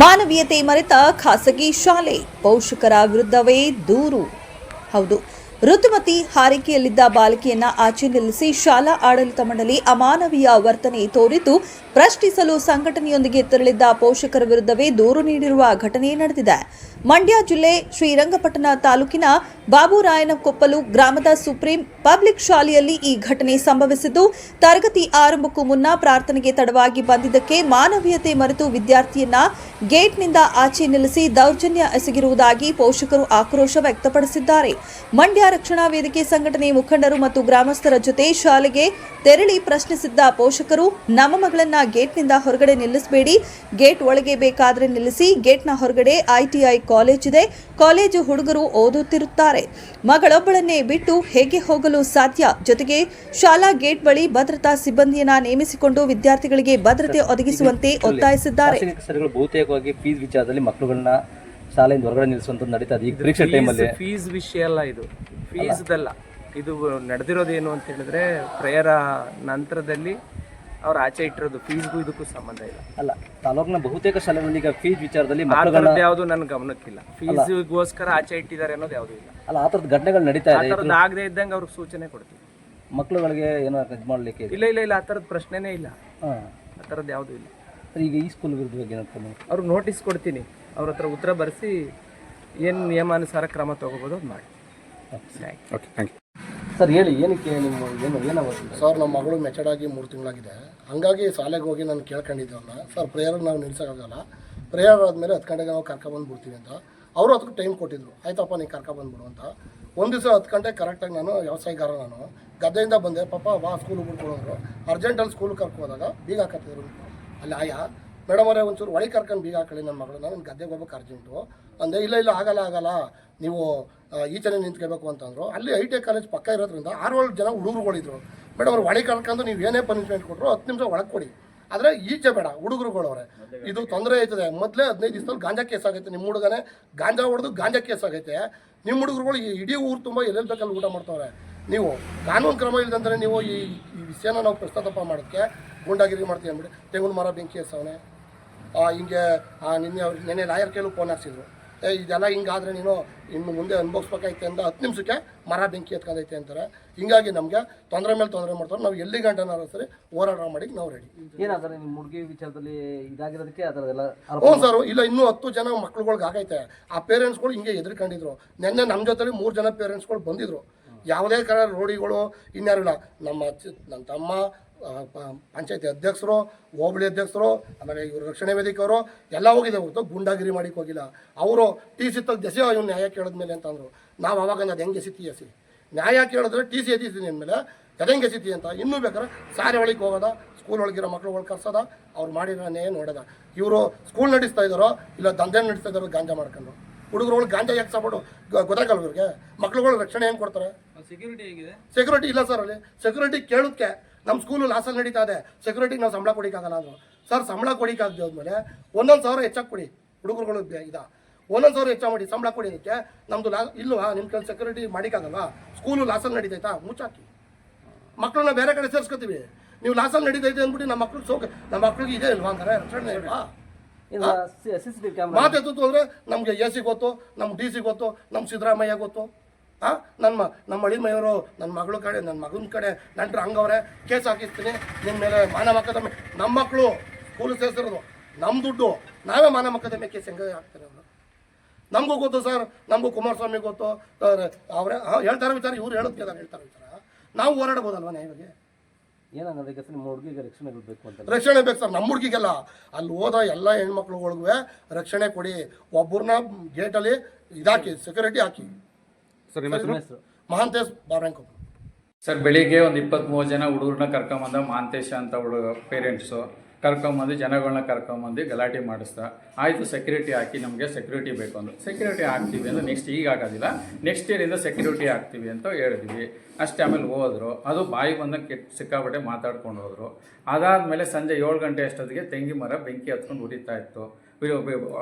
ಮಾನವೀಯತೆ ಮರೆತ ಖಾಸಗಿ ಶಾಲೆ ಪೋಷಕರ ವಿರುದ್ಧವೇ ದೂರು. ಹೌದು, ಋತುಮತಿ ಹಾರಿಕೆಯಲ್ಲಿದ್ದ ಬಾಲಕಿಯನ್ನ ಆಚೆ ನಿಲ್ಲಿಸಿ ಶಾಲಾ ಆಡಳಿತ ಮಂಡಳಿ ಅಮಾನವೀಯ ವರ್ತನೆ ತೋರಿದ್ದು, ಪ್ರಶ್ನಿಸಲು ಸಂಘಟನೆಯೊಂದಿಗೆ ತೆರಳಿದ್ದ ಪೋಷಕರ ವಿರುದ್ಧವೇ ದೂರು ನೀಡಿರುವ ಘಟನೆ ನಡೆದಿದೆ. ಮಂಡ್ಯ ಜಿಲ್ಲೆ ಶ್ರೀರಂಗಪಟ್ಟಣ ತಾಲೂಕಿನ ಬಾಬುರಾಯನಕೊಪ್ಪಲು ಗ್ರಾಮದ ಸುಪ್ರೀಂ ಪಬ್ಲಿಕ್ ಶಾಲೆಯಲ್ಲಿ ಈ ಘಟನೆ ಸಂಭವಿಸಿದ್ದು, ತರಗತಿ ಆರಂಭಕ್ಕೂ ಮುನ್ನ ಪ್ರಾರ್ಥನೆಗೆ ತಡವಾಗಿ ಬಂದಿದ್ದಕ್ಕೆ ಮಾನವೀಯತೆ ಮರೆತು ವಿದ್ಯಾರ್ಥಿಯನ್ನ ಗೇಟ್ನಿಂದ ಆಚೆ ನಿಲ್ಲಿಸಿ ದೌರ್ಜನ್ಯ ಎಸಗಿರುವುದಾಗಿ ಪೋಷಕರು ಆಕ್ರೋಶ ವ್ಯಕ್ತಪಡಿಸಿದ್ದಾರೆ. ಮಂಡ್ಯ ರಕ್ಷಣಾ ವೇದಿಕೆ ಸಂಘಟನೆ ಮುಖಂಡರು ಮತ್ತು ಗ್ರಾಮಸ್ಥರ ಜೊತೆ ಶಾಲೆಗೆ ತೆರಳಿ ಪ್ರಶ್ನಿಸಿದ್ದ ಪೋಷಕರು, ನಮ್ಮ ಮಗಳನ್ನ ಗೇಟ್ನಿಂದ ಹೊರಗಡೆ ನಿಲ್ಲಿಸಬೇಡಿ. ಗೇಟ್ ಒಳಗೆ ಬೇಕಾದರೆ ನಿಲ್ಲಿಸಿ. ಗೇಟ್ನ ಹೊರಗಡೆ ಐಟಿಐ ಕಾಲೇಜ್ ಇದೆ. ಕಾಲೇಜು ಹುಡುಗರು ಓದುತ್ತಿರುತ್ತಾರೆ. ಮಗಳೊಬ್ಬಳನ್ನೇ ಬಿಟ್ಟು ಹೇಗೆ ಹೋಗಲು ಸಾಧ್ಯ? ಜೊತೆಗೆ ಶಾಲಾ ಗೇಟ್ ಬಳಿ ಭದ್ರತಾ ಸಿಬ್ಬಂದಿಯನ್ನ ನೇಮಿಸಿಕೊಂಡು ವಿದ್ಯಾರ್ಥಿಗಳಿಗೆ ಭದ್ರತೆ ಒದಗಿಸುವಂತೆ ಒತ್ತಾಯಿಸಿದ್ದಾರೆ. ಬಹುತೇಕವಾಗಿ ಫೀಸ್ ವಿಚಾರದಲ್ಲಿ ಮಕ್ಕಳುಗಳನ್ನ ಶಾಲೆಯಿಂದ ಹೊರಗಡೆ ನಿಲ್ಲಿಸುವಂತ ನಡೀತಾ ಇದೆ. ಈಗ ಪರೀಕ್ಷೆ ಟೈಮಲ್ಲಿ ಫೀಸ್ ವಿಷಯ ಅಲ್ಲ ಇದು. ಫೀಸ್ದಲ್ಲ ಇದು ನಡೆದಿರೋದೇನು ಅಂತ ಹೇಳಿದ್ರೆ ಪ್ರೇಯರ ನಂತರದಲ್ಲಿ ಅವ್ರು ಆಚೆ ಇಟ್ಟಿರೋದು ಫೀಸ್ಗೂ ಇದಕ್ಕೂ ಸಂಬಂಧ ಇಲ್ಲ. ಅಲ್ಲ ತಾಲೂಕಿನ ಬಹುತೇಕ ಶಾಲೆಗಳಲ್ಲಿ ಈಗ ಫೀಸ್ ವಿಚಾರದಲ್ಲಿ ಆ ಥರದ್ದು ಯಾವುದು ನನ್ನ ಗಮನಕ್ಕಿಲ್ಲ. ಫೀಸ್ಗೋಸ್ಕರ ಆಚೆ ಇಟ್ಟಿದ್ದಾರೆ ಅನ್ನೋದು ಯಾವುದೂ ಇಲ್ಲ. ಅಲ್ಲ ಆ ಥರದ ಘಟನೆಗಳು ನಡೀತಾ ಆ ಇದೆ ಥರದ್ದು ಆಗದೆ ಇದ್ದಂಗೆ ಅವ್ರಿಗೆ ಸೂಚನೆ ಕೊಡ್ತೀವಿ. ಮಕ್ಕಳುಗಳಿಗೆ ಏನೋ ಇದು ಮಾಡ್ಲಿಕ್ಕೆ ಇಲ್ಲ ಇಲ್ಲ ಇಲ್ಲ ಆ ಥರದ್ದು ಪ್ರಶ್ನೆನೇ ಇಲ್ಲ. ಹಾಂ. ಆ ಥರದ್ದು ಯಾವುದೂ ಇಲ್ಲ. ಸರ್ ಈಗ ಈ ಸ್ಕೂಲ್ ವಿರುದ್ಧವಾಗಿ ಏನಂತ ನೀವು? ಅವ್ರಿಗೆ ನೋಟಿಸ್ ಕೊಡ್ತೀನಿ. ಅವ್ರ ಹತ್ರ ಉತ್ತರ ಬರೆಸಿ ಏನು ನಿಯಮಾನುಸಾರ ಕ್ರಮ ತಗೋಬೋದು ಅದು ಮಾಡಿ. ಸರ್, ಹೇಳಿ, ಏನಕ್ಕೆ ನಿಮ್ಮ ಏನು ಏನಾಗುತ್ತೆ ಸರ್, ನಮ್ಮ ಮಗಳು ಮೆಚರ್ಡ್ ಆಗಿ ಮೂರು ತಿಂಗಳಾಗಿದೆ. ಹಂಗಾಗಿ ಶಾಲೆಗೆ ಹೋಗಿ ನಾನು ಕೇಳ್ಕೊಂಡಿದ್ದೇವಲ್ಲ. ಸರ್, ಪ್ರೇಯರ್ ನಾವು ನಿಲ್ಸೋಕ್ಕಾಗಲ್ಲ ಪ್ರೇಯರ್ ಆದಮೇಲೆ ಹತ್ತು ಗಂಟೆಗೆ ನಾವು ಕರ್ಕೊಂಬಂದ್ಬಿಡ್ತೀವಿ ಅಂತ. ಅವರು ಅದಕ್ಕೆ ಟೈಮ್ ಕೊಟ್ಟಿದ್ರು. ಆಯ್ತಪ್ಪ, ನೀನು ಕರ್ಕೊಬಂದ್ಬಿಡು ಅಂತ. ಒಂದು ದಿವಸ ಹತ್ತು ಗಂಟೆ ಕರೆಕ್ಟಾಗಿ ನಾನು ವ್ಯವಸಾಯಗಾರ ನಾನು. ಗದ್ದೆಯಿಂದ ಬಂದೆ, ಪಾಪ, ಬಾ ಸ್ಕೂಲ್ ಬಿಟ್ಕೊಂಡ್ರು ಅರ್ಜೆಂಟಲ್ಲಿ ಕರ್ಕೊ ಹೋದಾಗ ಬೀಗ ಹಾಕತ್ತಿದ್ರು ಅಲ್ಲಿ ಆಯಾ? ಮೇಡಮ್ ಅವರೇ ಒಂಚೂರು ಒಳಗೆ ಕರ್ಕೊಂಡು ಬೀಗ ಹಾಕೊಳ್ಳಿ ನನ್ನ ಮಗಳು. ನಾನು ಗದ್ದೆಗೆ ಹೋಗ್ಬೇಕು ಅರ್ಜೆಂಟು ಅಂದೆ, ಇಲ್ಲ ಇಲ್ಲ, ಆಗಲ್ಲ ಆಗಲ್ಲ. ನೀವು ಆ, ಈಚೆನೇ ನಿಂತ್ಕೋಬೇಕು ಅಂತಂದ್ರು ಅಲ್ಲಿ ಐ ಟಿ ಕಾಲೇಜ್ ಪಕ್ಕ ಇರೋದ್ರಿಂದ ಆರು ಜನ ಹುಡುಗರುಗಳಿದ್ರು. ಮೇಡಮ್ ಅವ್ರು ಒಳಗೆ ಕಳ್ಕೊಂಡು ನೀವು ಏನೇ ಪನಿಷ್ಮೆಂಟ್ ಕೊಟ್ಟರು ಹತ್ತು ನಿಮಿಷ ಒಳಗೆ ಕೊಡಿ. ಆದರೆ ಈಚೆ ಬೇಡ ಹುಡುಗರುಗಳವ್ರೆ. ಇದು ತೊಂದರೆ ಆಯ್ತದೆ. ಮೊದಲೇ ಹದಿನೈದು ದಿವಸದಲ್ಲಿ ಗಾಂಜಾ ಕೇಸ್ ಆಗೈತೆ. ನಿಮ್ಮ ಹುಡುಗನೇ ಗಾಂಜಾ ಹೊಡೆದು ಗಾಂಜಾ ಕೇಸ್ ಆಗೈತೆ. ನಿಮ್ಮ ಹುಡುಗರುಗಳು ಈ ಇಡೀ ಊರು ತುಂಬ ಎಲ್ಲೆಲ್ಲಿ ಬೇಕಲ್ಲಿ ಊಟ ಮಾಡ್ತವ್ರೆ. ನೀವು ಕಾನೂನು ಕ್ರಮ ಇಲ್ಲದಂದ್ರೆ ನೀವು ಈ ಈ ವಿಷಯನ ನಾವು ಪ್ರಸ್ತಾಪ ಮಾಡೋಕ್ಕೆ ಗುಂಡಾಗಿರಿ ಮಾಡ್ತೀವಿ ಅಂದ್ಬಿಟ್ಟು ತೆಂಗಿನ ಮರ ಬೆಂಕಿ ಎಸವನೆ ಹಿಂಗೆ ನಿನ್ನೆ ಅವ್ರು ನಿನ್ನೆ ಲಾಯರ್ ಕೇಳು ಫೋನ್ ಹಾಕ್ಸಿದ್ರು. ಏ ಇದೆಲ್ಲ ಹಿಂಗಾದ್ರೆ ನೀನು ಇನ್ನು ಮುಂದೆ ಅನುಭವಿಸ್ಬೇಕೈತೆ ಅಂತ ಹತ್ತು ನಿಮಿಷಕ್ಕೆ ಮರ ಬೆಂಕಿ ಎತ್ಕೊಂಡೈತೆ ಅಂತಾರೆ. ಹಿಂಗಾಗಿ ನಮಗೆ ತೊಂದರೆ ಮೇಲೆ ತೊಂದರೆ ಮಾಡ್ತಾರೆ. ನಾವು ಎಲ್ಲಿ ಗಂಟನಾರು ಸರಿ ಹೋರಾಟ ಮಾಡಿ ನಾವು ರೆಡಿ ಏನಾದ್ರೆ ನಿಮ್ಮ ಹುಡುಗಿ ವಿಚಾರದಲ್ಲಿ ಇದಾಗಿರೋದಕ್ಕೆ ಅದರದೆಲ್ಲ ಹ್ಞೂ ಸರ್ ಇಲ್ಲ ಇನ್ನೂ ಹತ್ತು ಜನ ಮಕ್ಳುಗಳ್ಗೆ ಆಗೈತೆ ಆ ಪೇರೆಂಟ್ಸ್ಗಳು ಹಿಂಗೆ ಎದುರ್ಕೊಂಡಿದ್ರು ನಿನ್ನೆ ನಮ್ಮ ಜೊತೆಲಿ ಮೂರು ಜನ ಪೇರೆಂಟ್ಸ್ಗಳು ಬಂದಿದ್ರು. ಯಾವುದೇ ಕಡೆ ರೋಡಿಗಳು ಇನ್ಯಾರು ಇಲ್ಲ. ನಮ್ಮ ನನ್ನ ತಮ್ಮ ಪಂಚಾಯತಿ ಅಧ್ಯಕ್ಷರು ಹೋಬಳಿ ಅಧ್ಯಕ್ಷರು ಆಮೇಲೆ ಇವರು ರಕ್ಷಣೆ ವೇದಿಕೆಯವರು ಎಲ್ಲ ಹೋಗಿದೆ ಹೊರತು ಗುಂಡಾಗಿರಿ ಮಾಡಿಕ್ಕೆ ಹೋಗಿಲ್ಲ. ಅವರು ಟಿ ಸಿ ತಗ ದೆಸೆ ಇವ್ನು ನ್ಯಾಯ ಕೇಳಿದ್ಮೇಲೆ ಅಂತಂದ್ರು ನಾವು ಅವಾಗ ಅದು ಹೆಂಗೆ ಸಿತ್ತಿ ಎಸಿ ನ್ಯಾಯ ಕೇಳಿದ್ರೆ ಟಿ ಸಿ ಎತ್ತಿದ್ದೀನಿ ಅಂದಮೇಲೆ ಹೆಂಗೆ ಸಿತಿ ಅಂತ ಇನ್ನೂ ಬೇಕಾದ್ರೆ ಸಾರಿ ಒಳಗೆ ಹೋಗೋದ ಸ್ಕೂಲ್ ಒಳಗಿರೋ ಮಕ್ಳುಗಳು ಕರ್ಸೋದ ಅವ್ರು ಮಾಡಿರೋನೇ ನೋಡೋದ. ಇವರು ಸ್ಕೂಲ್ ನಡೆಸ್ತಾ ಇದ್ದಾರೋ ಇಲ್ಲ ದಂಧೆ ನಡೆಸ್ತಾ ಇದ್ದಾರೋ ಗಾಂಜಾ ಮಾಡ್ಕೊಂಡು. ಹುಡುಗರುಗಳು ಗಾಂಜಾ ಯಾಕೆ ಸಾಬಿಡು ಗೊತ್ತಾಗಲ್ಲ ಇವ್ರಿಗೆ. ಮಕ್ಳುಗಳು ರಕ್ಷಣೆ ಹೆಂಗೆ ಕೊಡ್ತಾರೆ? ಸೆಕ್ಯೂರಿಟಿ ಹೇಗಿದೆ? ಸೆಕ್ಯೂರಿಟಿ ಇಲ್ಲ ಸರ್ ಅಲ್ಲಿ. ಸೆಕ್ಯೂರಿಟಿ ಕೇಳೋಕ್ಕೆ ನಮ್ಮ ಸ್ಕೂಲು ಲಾಸಲ್ಲಿ ನಡೀತಾ ಇದೆ. ಸೆಕ್ಯೂರಿಟಿಗೆ ನಾವು ಸಂಬಳ ಕೊಡಿಕ್ಕಾಗಲ್ಲ ಅಂದರು. ಸರ್ ಸಂಬಳ ಕೊಡಿಕ್ಕಾಗದೆ ಹೋದ್ಮೇಲೆ ಒಂದೊಂದು ಸಾವಿರ ಹೆಚ್ಚಾಗಿ ಕೊಡಿ. ಹುಡುಗರುಗಳು ಇದ. ಒಂದೊಂದು ಸಾವಿರ ಹೆಚ್ಚಾಗಿ ಮಾಡಿ ಸಂಬಳ ಕೊಡಿ ಅದಕ್ಕೆ. ನಮ್ಮದು ಲಾ ಇಲ್ವಾ? ನಿಮ್ಮ ಕೆಲಸ ಸೆಕ್ಯೂರಿಟಿ ಮಾಡಿಕ್ಕಾಗಲ್ವಾ? ಸ್ಕೂಲು ಲಾಸಲ್ಲಿ ನಡೀತೈತಾ? ಮುಚ್ಚಾಕಿ. ಮಕ್ಕಳನ್ನ ಬೇರೆ ಕಡೆ ಸೇರಿಸ್ಕೊತೀವಿ. ನೀವು ಲಾಸಲ್ಲಿ ನಡೀತೈತೆ ಅಂದ್ಬಿಟ್ಟು ನಮ್ಮ ಮಕ್ಳಿಗೆ ಸೋಕೆ ನಮ್ಮ ಮಕ್ಳಿಗೆ ಇದೆ ಇಲ್ವಾ ಅಂತಾರೆ ರಕ್ಷಣೆ ಇಲ್ವಾ? ಮಾತೆತ್ತು ಅಂದ್ರೆ ನಮಗೆ ಎ ಸಿ ಗೊತ್ತು ನಮ್ಮ ಡಿ ಸಿ ಗೊತ್ತು ನಮ್ಮ ಸಿದ್ದರಾಮಯ್ಯ ಗೊತ್ತು. ಆ? ನಮ್ಮ ಅಳಿ ಮೈಯವರು ನನ್ನ ಮಗಳ ಕಡೆ ನನ್ನ ಮಗನ ಕಡೆ ನಂಟ್ರು ಹಂಗವ್ರೆ ಕೇಸ್ ಹಾಕಿಸ್ತೀನಿ. ನಿಮ್ಮ ಮೇಲೆ ಮಾನ ಮಕ್ಕದಮ್ಮೆ ನಮ್ಮ ಮಕ್ಕಳು ಸ್ಕೂಲ್ ಸೇರಿಸಿರೋದು. ನಮ್ಮ ದುಡ್ಡು. ನಾವೇ ಮಾನ ಮಕ್ಕದಮ್ಮೆ ಕೇಸ್ ಹೆಂಗೆ ಹಾಕ್ತಾರೆ ಅವರು? ನಮಗೂ ಗೊತ್ತು ಸರ್. ನಮಗೂ ಕುಮಾರಸ್ವಾಮಿ ಗೊತ್ತು. ಅವರೇ ಹೇಳ್ತಾರೆ ವಿಚಾರ. ಇವ್ರು ಹೇಳೋದು ಕೇಳ್ತಾರೆ ಹೇಳ್ತಾರೆ ವಿಚಾರ. ನಾವು ಹೋರಾಡ್ಬೋದಲ್ವ ನ್ಯಾಯವಾಗಿ ಏನಾಗುತ್ತೆ ಈಗ ಸರ್ ನಿಮ್ಮ ಹುಡುಗಿಗೆ ರಕ್ಷಣೆ ಬೇಕು ಅಂತ. ರಕ್ಷಣೆ ಬೇಕು ಸರ್. ನಮ್ಮ ಹುಡುಗಿಗೆಲ್ಲ. ಅಲ್ಲಿ ಹೋದ ಎಲ್ಲ ಹೆಣ್ಮಕ್ಳುಗಳಿಗೂ ರಕ್ಷಣೆ ಕೊಡಿ. ಒಬ್ಬರನ್ನ ಗೇಟಲ್ಲಿ ಇದಾಕಿ ಸೆಕ್ಯೂರಿಟಿ ಹಾಕಿ. ನಿಮ್ಮ ಹೆಸರು? ಮಹಾಂತೇಶ್ ಸರ್ ಬೆಳಿಗ್ಗೆ ಒಂದು ಇಪ್ಪತ್ತ್ ಮೂವತ್ತು ಜನ ಹುಡುಗರನ್ನ ಕರ್ಕೊಂಬಂದ ಮಹಾಂತೇಶ ಅಂತ ಹುಡುಗ ಪೇರೆಂಟ್ಸು ಕರ್ಕೊಂಬಂದು ಜನಗಳನ್ನ ಕರ್ಕೊಂಬಂದು ಗಲಾಟೆ ಮಾಡಿಸ್ತಾ ಆಯಿತು ಸೆಕ್ಯೂರಿಟಿ ಹಾಕಿ ನಮಗೆ ಸೆಕ್ಯೂರಿಟಿ ಬೇಕು ಅಂದರು. ಸೆಕ್ಯೂರಿಟಿ ಹಾಕ್ತೀವಿ ಅಂದರೆ ನೆಕ್ಸ್ಟ್ ಈಗ ಆಗೋದಿಲ್ಲ. ನೆಕ್ಸ್ಟ್ ಇಯರಿಂದ ಸೆಕ್ಯೂರಿಟಿ ಹಾಕ್ತೀವಿ ಅಂತ ಹೇಳಿದ್ವಿ. ಅಷ್ಟೇ ಆಮೇಲೆ ಹೋದರು. ಅದು ಬಾಯಿ ಬಂದಂಗೆ ಕೆಟ್ಟು ಸಿಕ್ಕಾಪಟ್ಟೆ ಮಾತಾಡ್ಕೊಂಡು ಹೋದರು. ಅದಾದಮೇಲೆ ಸಂಜೆ ಏಳು ಗಂಟೆ ಅಷ್ಟೊತ್ತಿಗೆ ತೆಂಗಿ ಮರ ಬೆಂಕಿ ಹತ್ಕೊಂಡು ಉರಿತಾ ಇತ್ತು.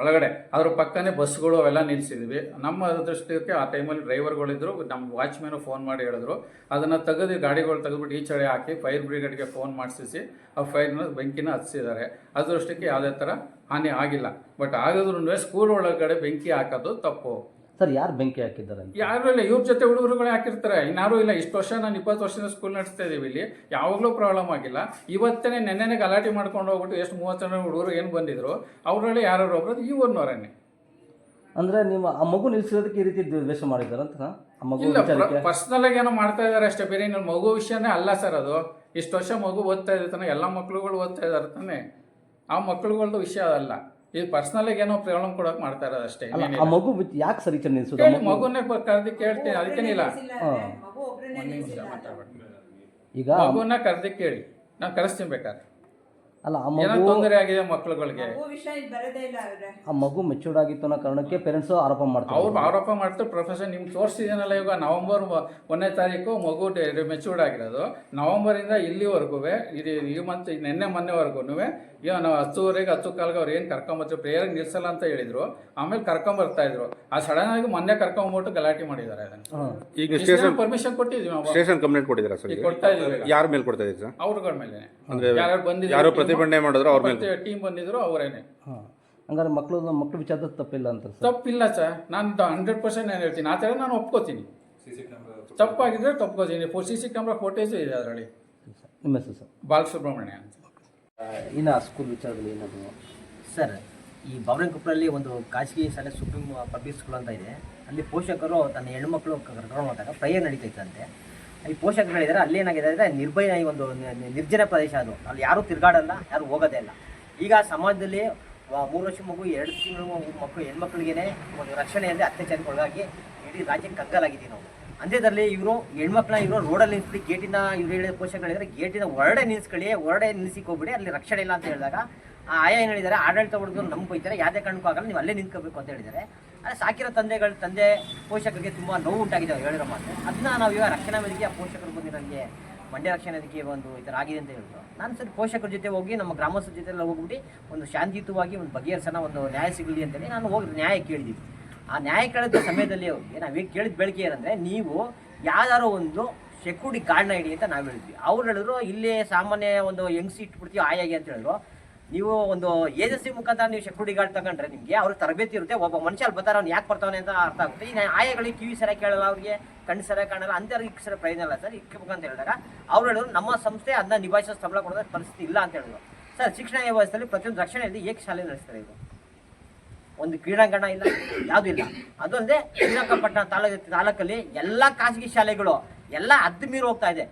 ಒಳಗಡೆ ಅದ್ರ ಪಕ್ಕನೇ ಬಸ್ಗಳು ಅವೆಲ್ಲ ನಿಲ್ಲಿಸಿದ್ವಿ ನಮ್ಮ ಅದೃಷ್ಟಕ್ಕೆ ಆ ಟೈಮಲ್ಲಿ ಡ್ರೈವರ್ಗಳಿದ್ರು ನಮ್ಮ ವಾಚ್ಮ್ಯಾನು ಫೋನ್ ಮಾಡಿ ಹೇಳಿದ್ರು. ಅದನ್ನು ತೆಗೆದು ಗಾಡಿಗಳು ತೆಗೆದ್ಬಿಟ್ಟು ಈಚೆಡೆ ಹಾಕಿ ಫೈರ್ ಬ್ರಿಗೇಡ್ಗೆ ಫೋನ್ ಮಾಡಿಸಿ ಆ ಫೈರ್ನ ಬೆಂಕಿನ ಹಚ್ಚಿದ್ದಾರೆ ಅದೃಷ್ಟಕ್ಕೆ ಯಾವುದೇ ಥರ ಹಾನಿ ಆಗಿಲ್ಲ. ಬಟ್ ಆಗಿದ್ರು ಸ್ಕೂಲ್ ಒಳಗಡೆ ಬೆಂಕಿ ಹಾಕೋದು ತಪ್ಪು. ಸರ್ ಯಾರು ಬೆಂಕಿ ಹಾಕಿದ್ದಾರೆ ಅಂತ ಯಾರು ಇಲ್ಲ ಇವ್ರ ಜೊತೆ ಹುಡುಗರುಗಳೇ ಹಾಕಿರ್ತಾರೆ. ಇನ್ನಾರು ಇಲ್ಲ ಇಷ್ಟು ವರ್ಷ ನಾನು ಇಪ್ಪತ್ತು ವರ್ಷದಿಂದ ಸ್ಕೂಲ್ ನಡೆಸ್ತಾ ಇದ್ದೀವಿ ಇಲ್ಲಿ. ಯಾವಾಗಲೂ ಪ್ರಾಬ್ಲಮ್ ಆಗಿಲ್ಲ. ಇವತ್ತೇ ನೆನ್ನೆನೆ ಗಲಾಟೆ ಮಾಡ್ಕೊಂಡು ಹೋಗ್ಬಿಟ್ಟು ಎಷ್ಟು ಮೂವತ್ತು ಜನ ಹುಡುಗರು ಏನು ಬಂದಿದ್ರು ಅವರಲ್ಲಿ ಯಾರು ಒಬ್ರು ಇವನ್ನವರೇನೆ ಅಂದ್ರೆ ನೀವು ಆ ಮಗು ನಿಲ್ಸಿರೋದಕ್ಕೆ ಈ ರೀತಿ ದ್ವೇಷ ಮಾಡಿದ್ದಾರೆ ಅಂತ ಆ ಮಗು ಇಲ್ಲ ವಿಚಾರಕ್ಕೆ? ಪರ್ಸನಲ್ ಆಗಿ ಏನೋ ಮಾಡ್ತಾ ಇದಾರೆ ಅಷ್ಟೇ ಬೇರೆ ನನ್ನ ಮಗು ವಿಷಯನೇ ಅಲ್ಲ ಸರ್ ಅದು. ಇಷ್ಟು ವರ್ಷ ಮಗು ಓದ್ತಾ ಇದೆ ತಾನೆ ಎಲ್ಲ ಮಕ್ಳುಗಳು ಓದ್ತಾ ಇದಾರೆ ತಾನೆ. ಆ ಮಕ್ಳುಗಳದ್ದು ವಿಷಯ ಅದಲ್ಲ. ಇದು ಪರ್ಸನಲ್ ಆಗಿ ಏನೋ ಪ್ರಾಬ್ಲಮ್ ಕೊಡೋಕೆ ಮಾಡ್ತಾ ಇರೋದು ಅಷ್ಟೇ ಅಲ್ಲ ಆ ಮಗು ಯಾಕೆ ಸರಿ ಚೆನ್ನ ಮಗು ಮಗುನೇ ಕರೆದು ಕೇಳ್ತೀನಿ ಅದಕ್ಕೇನಿಲ್ಲ ಈಗ ಮಗುನ ಕರೆದು ಕೇಳಿ ನಾನು ಕರೆಸ್ತೀನಿ ಬೇಕಾದ್ರೆ. ಅಲ್ಲ ಆ ಮಗು ತೊಂದರೆ ಆಗಿದೆ ಮಕ್ಳುಗಳಿಗೆ. ಆ ಮಗು ಮೆಚೂರ್ಡ್ ಆಗಿತ್ತು ಅನ್ನೋ ಕಾರಣಕ್ಕೆ ಪೇರೆಂಟ್ಸ್ ಆರೋಪ ಮಾಡ್ತಾರೆ ಅವ್ರು ಆರೋಪ ಮಾಡ್ತಾರೆ ಪ್ರೊಫೆಸರ್ ನಿಮ್ಗೆ ತೋರಿಸಿದ್ದೀನಲ್ಲ ಇವಾಗ ನವಂಬರ್ ಒಂದನೇ ತಾರೀಕು ಮಗು ಮೆಚೂರ್ಡ್ ಆಗಿರೋದು. ನವಂಬರಿಂದ ಇಲ್ಲಿವರೆಗೂ ಇದು ಈ ಮಂತ್ ನಿನ್ನೆ ಮೊನ್ನೆವರೆಗೂ ನಾವು ಹತ್ತುವರೆಗೆ ಹತ್ತು ಕಾಲ್ಗೆ ಅವ್ರು ಏನು ಕರ್ಕೊಂಬರ್ತೀವಿ ಪ್ರೇಯರ್ ನಿಲ್ಸಲ್ಲ ಅಂತ ಹೇಳಿದ್ರು. ಆಮೇಲೆ ಕರ್ಕೊಂಬರ್ತಾ ಇದ್ರು. ಆ ಸಡನ್ ಆಗಿ ಮೊನ್ನೆ ಕರ್ಕೊಂಬಿಟ್ಟು ಗಲಾಟೆ ಮಾಡಿದ್ದಾರೆ ಅದನ್ನು. ಈಗ ಸ್ಟೇಷನ್ ಪರ್ಮಿಷನ್ ಕೊಟ್ಟಿದ್ವಿ ನಾವು. ಸ್ಟೇಷನ್ ಕಂಪ್ಲೇಂಟ್ ಕೊಟ್ಟಿದ್ದೀರಾ ಸರ್ ಕೊಡ್ತಾ. ಯಾರ ಮೇಲೆ ಕೊಡ್ತಾ ಇದ್ದೀರಿ ಸರ್? ಅವ್ರಗಳ ಮೇಲೆ ಅಂದ್ರೆ ಯಾರು ಪ್ರತಿಭಟನೆ ಮಾಡಿದ್ರು ಅವ್ರ ಮೇಲೆ. ಟೀಮ್ ಬಂದಿದ್ರು ಅವರೇನೆ. ಹಾಂ. ಹಂಗಾರೆ ಮಕ್ಕಳು ಮಕ್ಕಳು ವಿಚಾರದ ತಪ್ಪಿಲ್ಲ ಅಂತ ಸರ್? ತಪ್ಪಿಲ್ಲ ಸರ್. ನಾನು ಹಂಡ್ರೆಡ್ ಪರ್ಸೆಂಟ್ ನಾನು ಹೇಳ್ತೀನಿ. ಆ ಥರ ನಾನು ಒಪ್ಕೋತೀನಿ. ತಪ್ಪಾಗಿದ್ರೆ ತಪ್ಕೋತೀನಿ. ಸಿ ಸಿ ಕ್ಯಾಮ್ರಾ ಫೋಟೇಜು ಇದೆ ಅದರಲ್ಲಿ. ನಿಮ್ಮ ಹೆಸರು ಸರ್? ಬಾಲಸುಬ್ರಹ್ಮಣ್ಯ ಅಂತ. ಇನ್ನು ಆ ಸ್ಕೂಲ್ ವಿಚಾರದಲ್ಲಿ ಏನಾದರೂ? ಸರ್ ಈ ಬಾವರಂಕೊಪ್ಪರಲ್ಲಿ ಒಂದು ಖಾಸಗಿ ಶಾಲೆ ಸುಪ್ರೀಂ ಪಬ್ಲಿಕ್ ಸ್ಕೂಲ್ ಅಂತ ಇದೆ. ಅಲ್ಲಿ ಪೋಷಕರು ತನ್ನ ಹೆಣ್ಮಕ್ಳು ಕರ್ಕೊಂಡು ಹೋದಾಗ ಪ್ರಯರ್ ನಡೀತೈತಂತೆ ಪೋಷಕರು ಹೇಳಿದರೆ, ಅಲ್ಲಿ ಏನಾಗಿದೆ ಅಂದರೆ ನಿರ್ಭಯ ಒಂದು ನಿರ್ಜನ ಪ್ರದೇಶ ಅದು. ಅಲ್ಲಿ ಯಾರೂ ತಿರುಗಾಡಲ್ಲ, ಯಾರು ಹೋಗೋದೇ ಇಲ್ಲ. ಈಗ ಸಮಾಜದಲ್ಲಿ ಮೂರು ವರ್ಷ ಮಗು, ಎರಡು ತಿಂಗಳು ಮಕ್ಕಳು ಹೆಣ್ಮಕ್ಳಿಗೆ ಒಂದು ರಕ್ಷಣೆಯಲ್ಲಿ ಅತ್ಯಾಚಾರಕ್ಕೆ ಒಳಗಾಗಿ ಇಡೀ ರಾಜ್ಯಕ್ಕೆ ಕಗ್ಗಲಾಗಿದ್ದೀವಿ ನಾವು. ಅಂದೇದರಲ್ಲಿ ಇವರು ಹೆಣ್ಮಕ್ಳನ್ನ ಇವರು ರೋಡಲ್ಲಿ ನಿಲ್ಲಿಸಿ ಗೇಟಿನ ಇವ್ರು ಹೇಳಿದ ಪೋಷಕಗಳಿದ್ರೆ ಗೇಟಿನ ಹೊರಡೆ ನಿಲ್ಲಿಸ್ಕೊಳ್ಳಿ ಹೊರಡೆ ನಿಲ್ಲಿಸಿಕ್ ಅಲ್ಲಿ ರಕ್ಷಣೆ ಇಲ್ಲ ಅಂತ ಹೇಳಿದಾಗ ಆ ಆಯ ಏನು ಹೇಳಿದ್ದಾರೆ ಆಡಳಿತ ಹೊಡೆದು ನಮ್ಗೆ ಬೈತಾರೆ, ಯಾವುದೇ ಕಾರಣಕ್ಕೂ ಆಗಲ್ಲ, ನೀವು ಅಲ್ಲೇ ನಿಂತ್ಕೋಬೇಕು ಅಂತ ಹೇಳಿದ್ದಾರೆ ಆದರೆ ಸಾಕಿರೋ ತಂದೆಗಳು ತಂದೆ ಪೋಷಕರಿಗೆ ತುಂಬ ನೋವು ಉಂಟಾಗಿದೆ ಅವ್ರು ಹೇಳಿರೋ ಮಾತು. ಅದನ್ನ ನಾವು ಇವಾಗ ರಕ್ಷಣಾ ವೇದಿಕೆ ಆ ಪೋಷಕರು ಬಂದು ನನಗೆ ಮಂಡ್ಯ ರಕ್ಷಣಾ ವೇದಿಕೆ ಒಂದು ಈ ಥರ ಆಗಿದೆ ಅಂತ ಹೇಳಿದ್ರು. ನಾನು ಸರಿ ಪೋಷಕರ ಜೊತೆ ಹೋಗಿ ನಮ್ಮ ಗ್ರಾಮಸ್ಥರ ಜೊತೆ ಎಲ್ಲ ಹೋಗ್ಬಿಟ್ಟು ಒಂದು ಶಾಂತಿಯುತವಾಗಿ ಒಂದು ಬಗೆಹರಿಸೋಣ, ಒಂದು ನ್ಯಾಯ ಸಿಗಲಿ ಅಂತೇಳಿ ನಾನು ಹೋಗಿ ನ್ಯಾಯ ಕೇಳಿದ್ದೀವಿ ಆ ನ್ಯಾಯ ಕೇಳಿದ ಸಮಯದಲ್ಲಿ ಅವ್ರಿಗೆ ಈಗ ಕೇಳಿದ ಬೆಳಗ್ಗೆ ಏನಂದರೆ ನೀವು ಯಾವ್ದಾರೋ ಒಂದು ಸೆಕ್ಯೂರಿಟಿ ಗಾರ್ಡ್ನ ಇಡಿ ಅಂತ ನಾವು ಹೇಳಿದ್ವಿ. ಅವ್ರು ಹೇಳಿದ್ರು, ಇಲ್ಲೇ ಸಾಮಾನ್ಯ ಒಂದು ಹೆಂಗ್ಸಿ ಇಟ್ಬಿಡ್ತೀವಿ, ಆಯಾಗಿ ಅಂತ ಹೇಳಿದ್ರು. ನೀವು ಒಂದು ಏಜೆನ್ಸಿ ಮುಖಾಂತರ ನೀವು ಸೆಕ್ಯೂರಿಟಿ ಗಾರ್ಡ್ ತಗೊಂಡ್ರೆ ನಿಮಗೆ ಅವ್ರಿಗೆ ತರಬೇತಿ ಇರುತ್ತೆ. ಒಬ್ಬ ಮನುಷ್ಯ ಅಲ್ಲಿ ಬರ್ತಾರೆ ಅವ್ನು ಯಾಕೆ ಬರ್ತಾವನೆ ಅಂತ ಅರ್ಥ ಆಗುತ್ತೆ. ಈ ಆಯಗಳಿಗೆ ಕಿವಿ ಸರಿಯಾಗಿ ಕೇಳಲ್ಲ ಅವ್ರಿಗೆ, ಕಣ್ಣು ಸರಿಯಾಗಿ ಕಾಣಲ್ಲ, ಅಂಥವ್ರಿಗೆ ಇಕ್ಕ ಪ್ರಯೋಜನ ಇಲ್ಲ ಸರ್. ಇಕ್ಕಬೇಕಂತ ಹೇಳಿದಾಗ ಅವ್ರು ಹೇಳಿದ್ರು, ನಮ್ಮ ಸಂಸ್ಥೆ ಅದನ್ನ ನಿಭಾಯಿಸೋ ಸಂಬಳ ಕೊಡೋದ ಪರಿಸ್ಥಿತಿ ಇಲ್ಲ ಅಂತ ಹೇಳಿದ್ರು. ಸರ್, ಶಿಕ್ಷಣ ವ್ಯವಸ್ಥೆಯಲ್ಲಿ ಪ್ರತಿಯೊಂದು ರಕ್ಷಣೆಯಲ್ಲಿ ಏಕೆ ಶಾಲೆ ನಡೆಸ್ತಾರೆ ಇದು? ಒಂದು ಕ್ರೀಡಾಂಗಣ ಇಲ್ಲ, ಯಾವುದೂ ಇಲ್ಲ. ಅದೊಂದೇ ಶ್ರೀರಂಗಪಟ್ಟಣ ತಾಲೂಕು ತಾಲೂಕಲ್ಲಿ ಎಲ್ಲ ಖಾಸಗಿ ಶಾಲೆಗಳು, ಎಲ್ಲ ಅದ್ದು ಮೀರು ಹೋಗ್ತಾ ಇದೆ.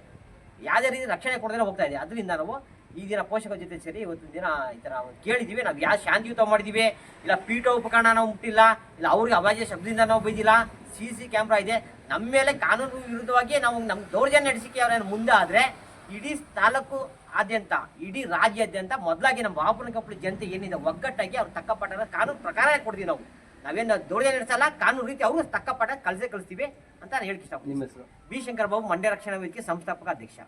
ಯಾವುದೇ ರೀತಿ ರಕ್ಷಣೆ ಕೊಡದೇ ಹೋಗ್ತಾ ಇದೆ. ಅದರಿಂದ ನಾವು ಈ ದಿನ ಪೋಷಕರ ಜೊತೆ ಸೇರಿ ಇವತ್ತಿನ ದಿನ ಈ ಥರ ಕೇಳಿದ್ದೀವಿ ನಾವು ಯಾವ ಶಾಂತಿಯುತ ಮಾಡಿದ್ದೀವಿ ಇಲ್ಲ ಪೀಠ ಉಪಕರಣ ನಾವು ಮುಟ್ಟಿಲ್ಲ ಇಲ್ಲ ಅವ್ರಿಗೆ ಅವಾಜ್ಯ ಶಬ್ದದಿಂದ ನಾವು ಬೈದಿಲ್ಲ ಸಿ ಸಿ ಕ್ಯಾಮ್ರಾ ಇದೆ. ನಮ್ಮ ಮೇಲೆ ಕಾನೂನು ವಿರುದ್ಧವಾಗಿ ನಾವು ನಮ್ಮ ದೌರ್ಜನ್ಯ ನಡೆಸಿಕೆ ಅವ್ರೇನು ಮುಂದೆ ಆದರೆ ಇಡೀ ತಾಲೂಕು ಆದ್ಯಂತ ಇಡೀ ರಾಜ್ಯಾದ್ಯಂತ ಮೊದಲಾಗಿ ನಮ್ಮ ಬಾಪುನ ಕಪ್ಪಳ ಜನತೆ ಏನಿದೆ ಒಗ್ಗಟ್ಟಾಗಿ ಅವ್ರು ತಕ್ಕ ಪಾಠ ಕಾನೂನು ಪ್ರಕಾರ ಕೊಡ್ತೀವಿ ನಾವು. ನಾವೇನು ದೌರ್ಜನ್ಯ ನಡೆಸಲ್ಲ ಕಾನೂನು ರೀತಿ ಅವರು ತಕ್ಕ ಪಾಠ ಕಳಿಸೇ ಕಳಿಸ್ತೀವಿ ಅಂತ ನಾನು ಹೇಳಕ್ಕೆ ನಿಮ್ಮ ಹೆಸರು? ಬಿ. ಶಂಕರ್ ಬಾಬು ಮಂಡ್ಯ ರಕ್ಷಣಾ ವೇದಿಕೆ ಸಂಸ್ಥಾಪಕ ಅಧ್ಯಕ್ಷ.